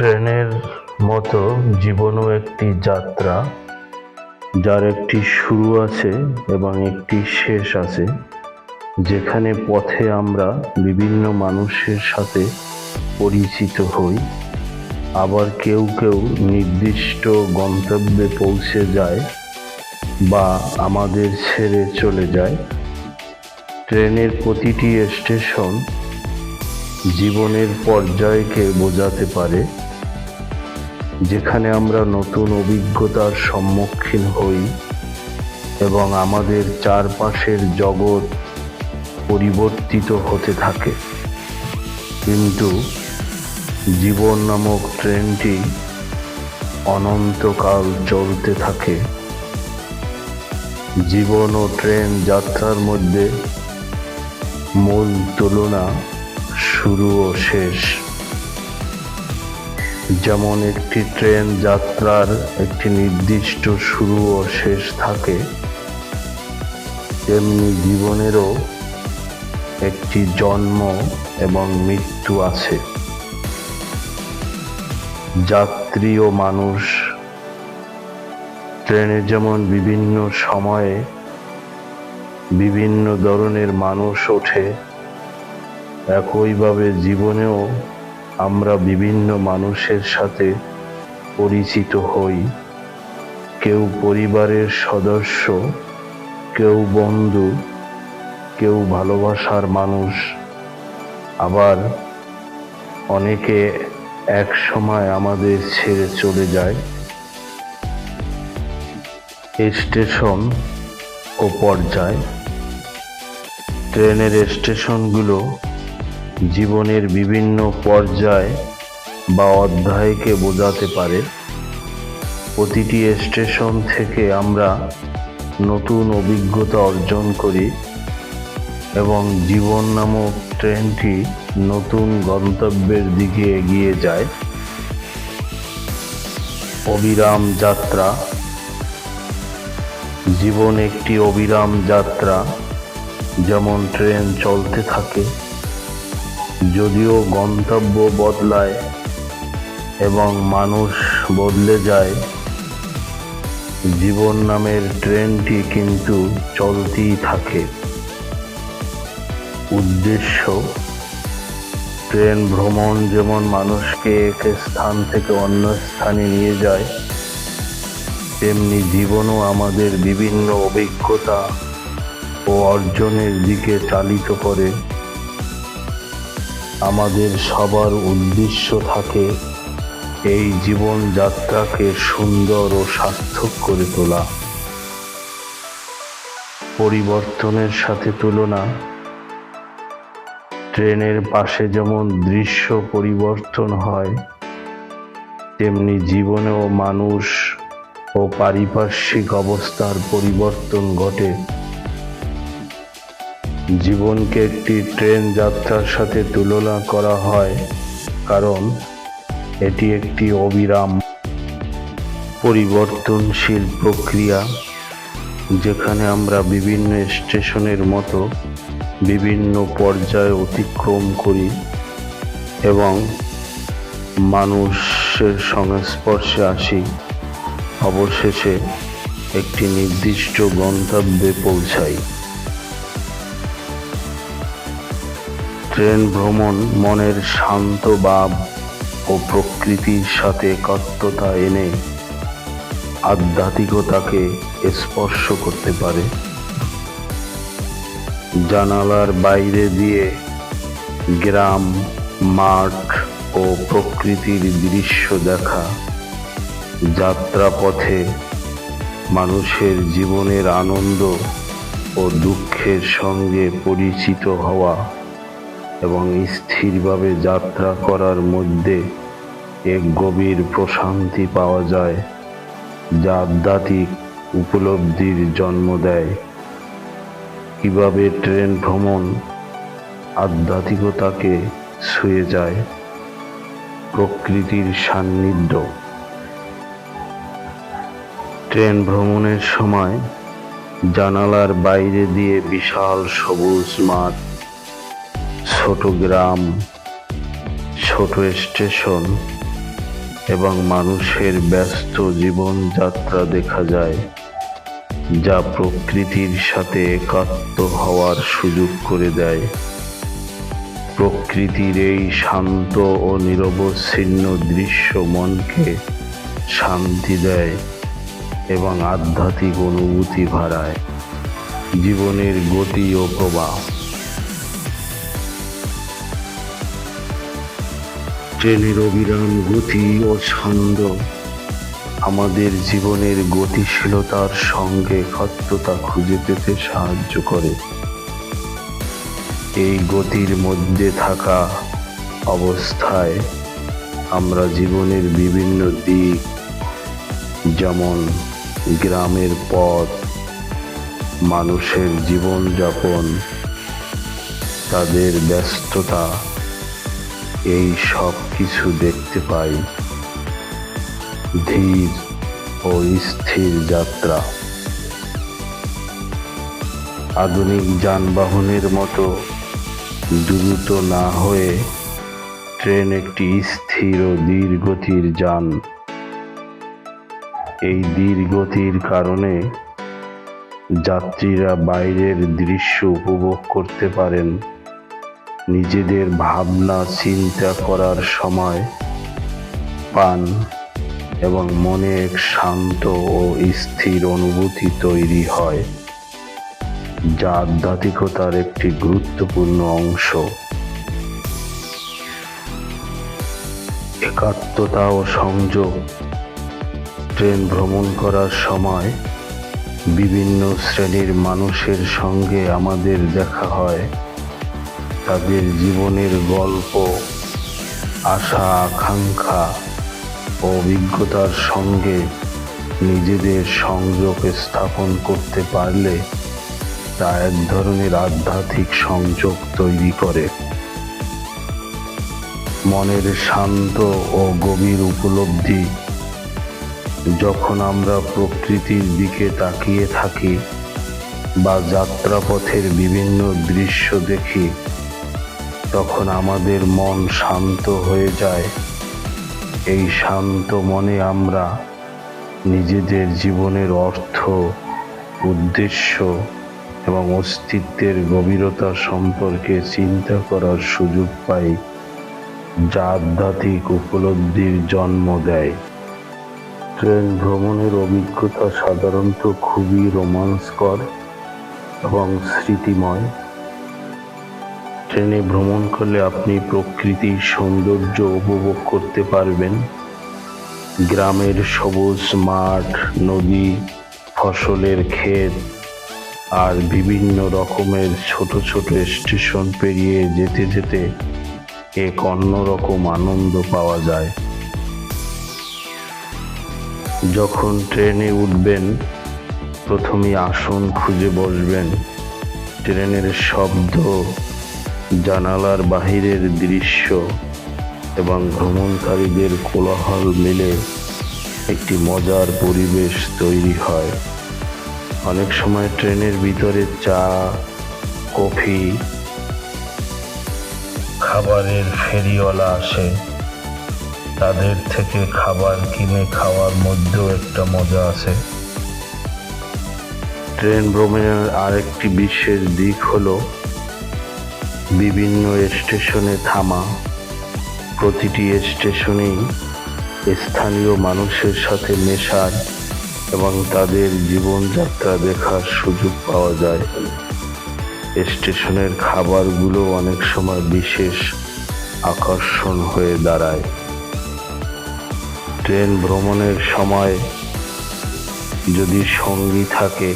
ট্রেনের মতো জীবনও একটি যাত্রা, যার একটি শুরু আছে এবং একটি শেষ আছে, যেখানে পথে আমরা বিভিন্ন মানুষের সাথে পরিচিত হই। আবার কেউ কেউ নির্দিষ্ট গন্তব্যে পৌঁছে যায় বা আমাদের ছেড়ে চলে যায়। ট্রেনের প্রতিটি স্টেশন জীবনের পর্যায়কে বোঝাতে পারে। যেখানে আমরা নতুন অভিজ্ঞতার সম্মুখীন হই এবং আমাদের চারপাশের জগৎ পরিবর্তিত হতে থাকে। কিন্তু জীবন নামক ট্রেনটি অনন্তকাল চলতে থাকে। জীবন ও ট্রেন যাত্রার মধ্যে মূল তুলনা শুরু ও শেষ। যেমন একটি ট্রেন যাত্রার একটি নির্দিষ্ট শুরু ও শেষ থাকে, তেমনি জীবনেরও একটি জন্ম এবং মৃত্যু আছে। যাত্রী ও মানুষ ট্রেনে যেমন বিভিন্ন সময়ে বিভিন্ন ধরনের মানুষ ওঠে, একইভাবে জীবনেও আমরা বিভিন্ন মানুষের সাথে পরিচিত হই। কেউ পরিবারের সদস্য, কেউ বন্ধু, কেউ ভালোবাসার মানুষ। আবার অনেকে এক সময় আমাদের ছেড়ে চলে যায়। স্টেশন ও পর্যায়। ট্রেনের স্টেশনগুলো জীবনের বিভিন্ন পর্যায় বা অধ্যায়কে বোঝাতে পারে। প্রতিটি স্টেশন থেকে আমরা নতুন অভিজ্ঞতা অর্জন করি এবং জীবন নামক ট্রেনটি নতুন গন্তব্যের দিকে এগিয়ে যায়। অবিরাম যাত্রা। জীবন একটি অবিরাম যাত্রা, যেমন ট্রেন চলতে থাকে। যদিও গন্তব্য বদলায় এবং মানুষ বদলে যায়, জীবন নামের ট্রেনটি কিন্তু চলতেই থাকে। উদ্দেশ্য, ট্রেন ভ্রমণ যেমন মানুষকে এক স্থান থেকে অন্য স্থানে নিয়ে যায়, তেমনি জীবনও আমাদের বিভিন্ন অভিজ্ঞতা ও অর্জনের দিকে চালিত করে। আমাদের সবার উদ্দেশ্য থাকে এই জীবনযাত্রাকে সুন্দর ও সার্থক করে তোলা। পরিবর্তনের সাথে তুলনা, ট্রেনের পাশে যেমন দৃশ্য পরিবর্তন হয়, তেমনি জীবনেও মানুষ ও পারিপার্শ্বিক অবস্থার পরিবর্তন ঘটে। জীবনকে একটি ট্রেন যাত্রার সাথে তুলনা করা হয়, কারণ এটি একটি অবিরাম পরিবর্তনশীল প্রক্রিয়া, যেখানে আমরা বিভিন্ন স্টেশনের মতো বিভিন্ন পর্যায়ে অতিক্রম করি এবং মানুষের সংস্পর্শে আসি। অবশেষে একটি নির্দিষ্ট গন্তব্যে পৌঁছাই। ট্রেন ভ্রমণ, মনের শান্ত ভাব ও প্রকৃতির সাথে একাত্মতা এনে আধ্যাত্মিকতাকে স্পর্শ করতে পারে। জানালার বাইরে দিয়ে গ্রাম, মাঠ ও প্রকৃতির দৃশ্য দেখা যাত্রাপথে মানুষের জীবনের আনন্দ ও দুঃখের সঙ্গে পরিচিত হওয়া। এবং স্থিরভাবে যাত্রা করার মধ্যে এক গভীর প্রশান্তি পাওয়া যায়, যা আধ্যাত্মিক উপলব্ধির জন্ম দেয়। কীভাবে ট্রেন ভ্রমণ আধ্যাত্মিকতাকে ছুঁয়ে যায়, প্রকৃতির সান্নিধ্য। ট্রেন ভ্রমণের সময় জানালার বাইরে দিয়ে বিশাল সবুজ মাঠ ছোট গ্রাম, ছোট স্টেশন এবং মানুষের ব্যস্ত জীবনযাত্রা দেখা যায়, যা প্রকৃতির সাথে একাত্ম হওয়ার সুযোগ করে দেয়। প্রকৃতির এই শান্ত ও নিরবচ্ছিন্ন দৃশ্য মনকে শান্তি দেয় এবং আধ্যাত্মিক অনুভূতি ভাড়ায় জীবনের গতি ও প্রবাহ। ট্রেনের অবিরাম গতি ও ছন্দ। আমাদের জীবনের গতিশীলতার সঙ্গে একাত্মতা খুঁজে পেতে সাহায্য করে। এই গতির মধ্যে থাকা অবস্থায় আমরা জীবনের বিভিন্ন দিক, যেমন গ্রামের পথ, মানুষের জীবনযাপন, তাদের ব্যস্ততা এই সব কিছু দেখতে পাই। ধীর ও স্থির যাত্রা। আধুনিক যানবাহনের মতো দ্রুত না হয়ে ট্রেন একটি স্থির ও ধীরগতির যান। এই ধীরগতির কারণে যাত্রীরা বাইরের দৃশ্য উপভোগ করতে পারেন। নিজেদের ভাবনা চিন্তা করার সময় পান এবং মনে এক শান্ত ও স্থির অনুভূতি তৈরি হয়। যা আধ্যাত্মিকতার একটি গুরুত্বপূর্ণ অংশ। একাত্মতা ও সংযোগ, ট্রেন ভ্রমণ করার সময় বিভিন্ন শ্রেণির মানুষের সঙ্গে আমাদের দেখা হয়। তাদের জীবনের গল্প, আশা, আকাঙ্ক্ষা ও অভিজ্ঞতার সঙ্গে নিজেদের সংযোগ স্থাপন করতে পারলে তা এক ধরনের আধ্যাত্মিক সংযোগ তৈরি করে। মনের শান্ত ও গভীর উপলব্ধি, যখন আমরা প্রকৃতির দিকে তাকিয়ে থাকি বা যাত্রাপথের বিভিন্ন দৃশ্য দেখি তখন আমাদের মন শান্ত হয়ে যায়। এই শান্ত মনে আমরা নিজেদের জীবনের অর্থ, উদ্দেশ্য এবং অস্তিত্বের গভীরতা সম্পর্কে চিন্তা করার সুযোগ পাই, যা আধ্যাত্মিক উপলব্ধির জন্ম দেয়। ট্রেন ভ্রমণের অভিজ্ঞতা সাধারণত খুবই রোমাঞ্চকর এবং স্মৃতিময়। ট্রেনে ভ্রমণ করলে আপনি প্রকৃতির সৌন্দর্য উপভোগ করতে পারবেন। গ্রামের সবুজ মাঠ, নদী, ফসলের ক্ষেত আর বিভিন্ন রকমের ছোট ছোট স্টেশন পেরিয়ে যেতে যেতে এক অন্যরকম আনন্দ পাওয়া যায়। যখন ট্রেনে উঠবেন প্রথমে আসন খুঁজে বসবেন। ট্রেনের শব্দ জানালার বাহিরের দৃশ্য এবং ভ্রমণকারীদের কোলাহল মিলে একটি মজার পরিবেশ তৈরি হয়। অনেক সময় ট্রেনের ভিতরে চা, কফি, খাবারের ফেরিওয়ালা আসে। তাদের থেকে খাবার কিনে খাওয়ার মধ্যেও একটা মজা আছে। ট্রেন ভ্রমণের আরেকটি বিশেষ দিক হলো বিভিন্ন স্টেশনে থামা। প্রতিটি স্টেশনেই স্থানীয় মানুষের সাথে মেশার এবং তাদের জীবনযাত্রা দেখার সুযোগ পাওয়া যায়। স্টেশনের খাবারগুলো অনেক সময় বিশেষ আকর্ষণ হয়ে দাঁড়ায়। ট্রেন ভ্রমণের সময় যদি সঙ্গী থাকে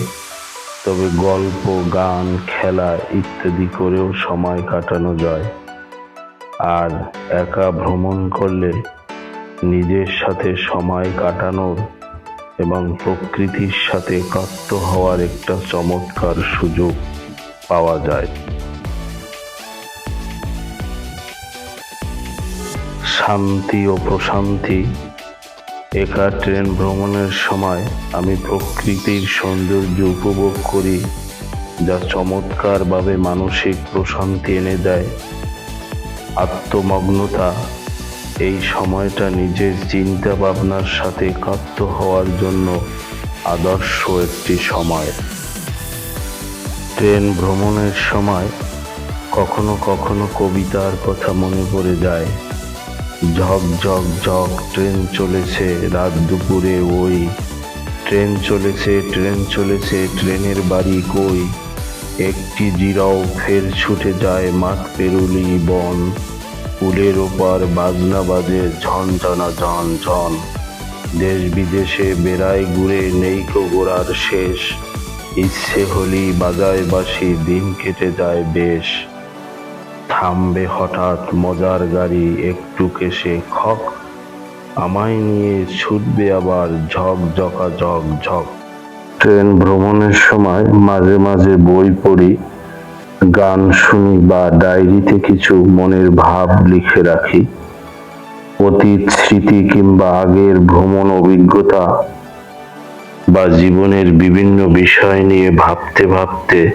তবে গল্প, গান, খেলা ইত্যাদি করেও সময় কাটানো যায়। আর একা ভ্রমণ করলে নিজের সাথে সময় কাটানোর এবং প্রকৃতির সাথে একাত্ম হওয়ার একটা চমৎকার সুযোগ পাওয়া যায়। শান্তি ও প্রশান্তি একা ট্রেন ভ্রমণের সময় আমি প্রকৃতির সৌন্দর্য উপভোগ করি, যা চমৎকারভাবে মানসিক প্রশান্তি এনে দেয়। আত্মমগ্নতা, এই সময়টা নিজের চিন্তা ভাবনার সাথে একাত্ম হওয়ার জন্য আদর্শ একটি সময়। ট্রেন ভ্রমণের সময় কখনো কখনো কবিতার কথা মনে পড়ে যায়। ঝক ঝক ট্রেন চলেছে রাত দুপুরে, ওই। ট্রেন চলেছে ট্রেন চলেছে, ট্রেনের বাড়ি কই? একটি জিরাও ফের ছুটে যায় মাঠ পেরুলি বন। পুলের ওপার বাজনা বাজে ঝনঝনা ঝন ঝন দেশ বিদেশে বেড়ায় ঘুরে নেইকো গোড়ার শেষ। ইচ্ছে হলি বাজায় বাসি দিন কেটে যায় বেশ। থামবে হঠাৎ মজার গাড়ি একটু কেসে খক। আমায় নিয়ে ছুটবে আবার ঝক, ঝকা, ঝক ঝক। ট্রেন ভ্রমণের সময় মাঝে মাঝে বই পড়ি, গান শুনি বা ডায়েরিতে কিছু মনের ভাব লিখে রাখি। অতীত স্মৃতি কিংবা আগের ভ্রমণ অভিজ্ঞতা বা জীবনের বিভিন্ন বিষয় নিয়ে ভাবতে ভাবতে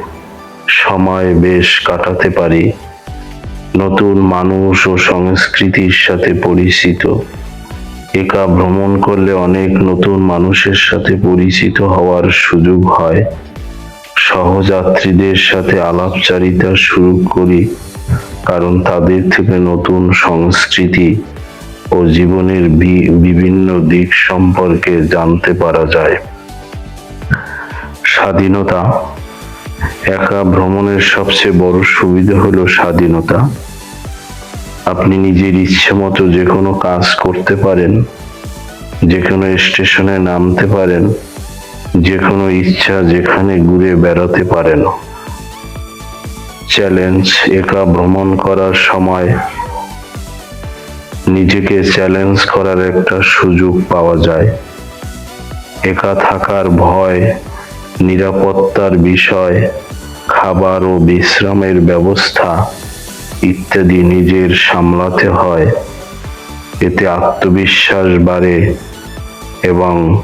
সময় বেশ কাটাতে পারি। নতুন মানুষ ও সংস্কৃতির সাথে পরিচিত। একা ভ্রমণ করলে অনেক নতুন মানুষের সাথে পরিচিত হওয়ার সুযোগ হয়। সহযাত্রীদের সাথে আলাপচারিতা শুরু করি, কারণ তাদের থেকে নতুন সংস্কৃতি ও জীবনের বিভিন্ন দিক সম্পর্কে জানতে পারা যায়। স্বাধীনতা। একা ভ্রমণের সবচেয়ে বড় সুবিধা হলো স্বাধীনতা। আপনি নিজের ইচ্ছে মতো যে কোনো কাজ করতে পারেন, যে কোনো স্টেশনে নামতে পারেন, যে কোনো ইচ্ছা যেখানে ঘুরে বেড়াতে পারেন। চ্যালেঞ্জ, একা ভ্রমণ করার সময় নিজেকে চ্যালেঞ্জ করার একটা সুযোগ পাওয়া যায়। একা থাকার ভয়, নিরাপত্তার বিষয়, খাবার ও বিশ্রামের ব্যবস্থা ইত্যাদি নিজের সামলাতে হয়। এতে আত্মবিশ্বাস বাড়ে এবং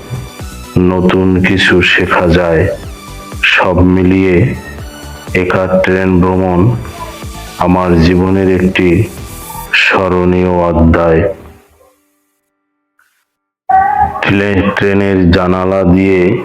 নতুন কিছু শেখা যায়। সব মিলিয়ে একা ট্রেন ভ্রমণ আমার জীবনের একটি স্মরণীয় অধ্যায়। ট্রে- ট্রেনের জানালা দিয়ে